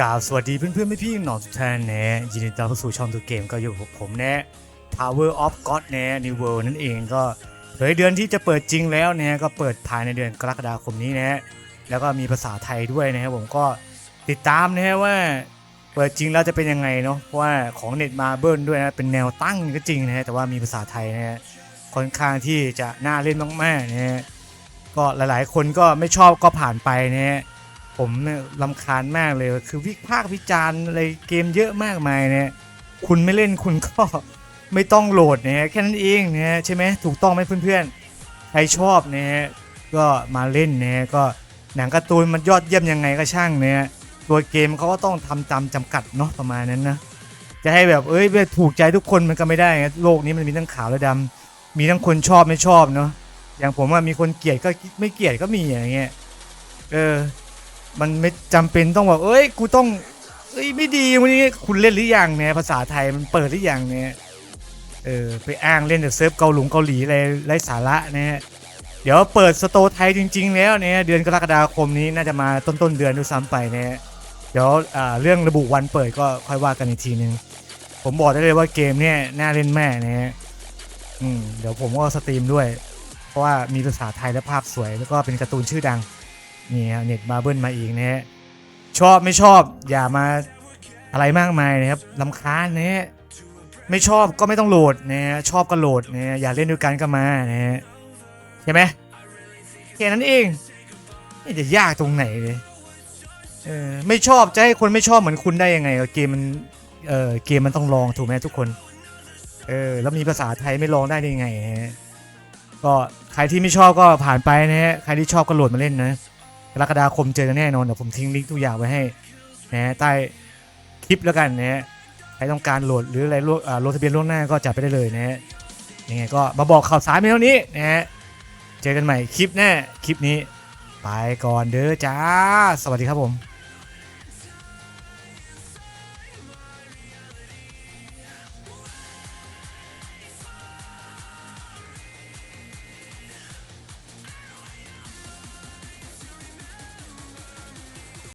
กล่าวสวัสดีเพื่อนๆพี่ๆนองทุกท่านนะยินดีต้อนรับสู่ช่องตัวเกมก็อยู่กับผมนะ Power of God นะ New World นั่นเองก็เผยเดือนที่จะเปิดจริงแล้วนะก็เปิดภายในเดือนกรกฎาคมนี้นะแล้วก็มีภาษาไทยด้วยนะครับผมก็ติดตามนะฮะว่าเปิดจริงแล้วจะเป็นยังไงเนาะเพราะว่าของเน็ตมาเบิลด้วยนะเป็นแนวตั้งก็จริงนะฮะแต่ว่ามีภาษาไทยนะฮะค่อนข้างที่จะน่าเล่นมากๆนะฮะก็หลายๆ คนก็ไม่ชอบก็ผ่านไปนะฮะ ผมเนี่ยลำคาญมากเลยคือวิพากษ์วิจารณ์อะไรเกมเยอะมากมายเนี่ยคุณไม่เล่นคุณก็ไม่ต้องโหลดนะฮะแค่นั้นเองนะฮะใช่ไหมถูกต้องไหมเพื่อนๆใครชอบนะฮะก็มาเล่นนะฮะก็หนังการ์ตูนมันยอดเยี่ยมยังไงก็ช่างนะฮะตัวเกมเขาก็ต้องทำตามจำกัดเนาะประมาณนั้นนะจะให้แบบเอ้ยแบบถูกใจทุกคนมันก็ไม่ได้ไงโลกนี้มันมีทั้งขาวและดำมีทั้งคนชอบไม่ชอบเนาะอย่างผมว่ามีคนเกลียดก็ไม่เกลียดก็มีอย่างเงี้ยเออ มันไม่จำเป็นต้องบอกเอ้ย กูต้องเอ้ยไม่ดีวันนี้คุณเล่นหรือยังเนี่ยภาษาไทยมันเปิดหรือยังเนี่ยเออไปอ้างเล่นแต่เซิร์ฟเกาหลงเกาหลีอะไรไร้สาระนะฮะเดี๋ยวเปิดสโตไทยจริง ๆ แล้วเนี่ยเดือนกรกฎาคมนี้น่าจะมาต้นต้นๆเดือนด้วยซ้ำไปนะฮะเดี๋ยวเรื่องระบุวันเปิดก็ค่อยว่ากันอีกทีนึง ผมบอกได้เลยว่าเกมเนี่ยน่าเล่นแม่นะฮะอืมเดี๋ยวผมก็สตรีมด้วย เพราะว่ามีภาษาไทยและภาพสวยแล้วก็เป็นการ์ตูนชื่อดัง นี่ฮะเน็ตมาเบิลมาอีกนะฮะชอบไม่ชอบอย่ามาอะไรมากมายนะครับลำคาญนะฮะไม่ชอบก็ไม่ต้องโหลดนะฮะชอบก็โหลดนะฮะอยากเล่นด้วยกันก็มานะฮะใช่ไหมแค่นั้นเองไม่จะยากตรงไหนเลยเออไม่ชอบจะให้คนไม่ชอบเหมือนคุณได้ยังไงเกมมันเออเกมมันต้องลองถูกไหมทุกคนเออแล้วมีภาษาไทยไม่ลองได้ได้ยังไงฮะก็ใครที่ไม่ชอบก็ผ่านไปนะฮะใครที่ชอบก็โหลดมาเล่นนะ กรกฎาคมเจอกันแน่นอนเดี๋ยวผมทิ้งลิงก์ทุกอย่างไว้ให้นะฮะใต้คลิปแล้วกันนะฮะใครต้องการโหลดหรืออะไรโหลดอ่าโหลดทะเบียนล่วงหน้าก็จัดไปได้เลยนะฮะยังไงก็มาบอกข่าวสารเพียงเท่านี้นะฮะเจอกันใหม่คลิปหน้าคลิปนี้ ไปก่อนเด้อจ้า สวัสดีครับผม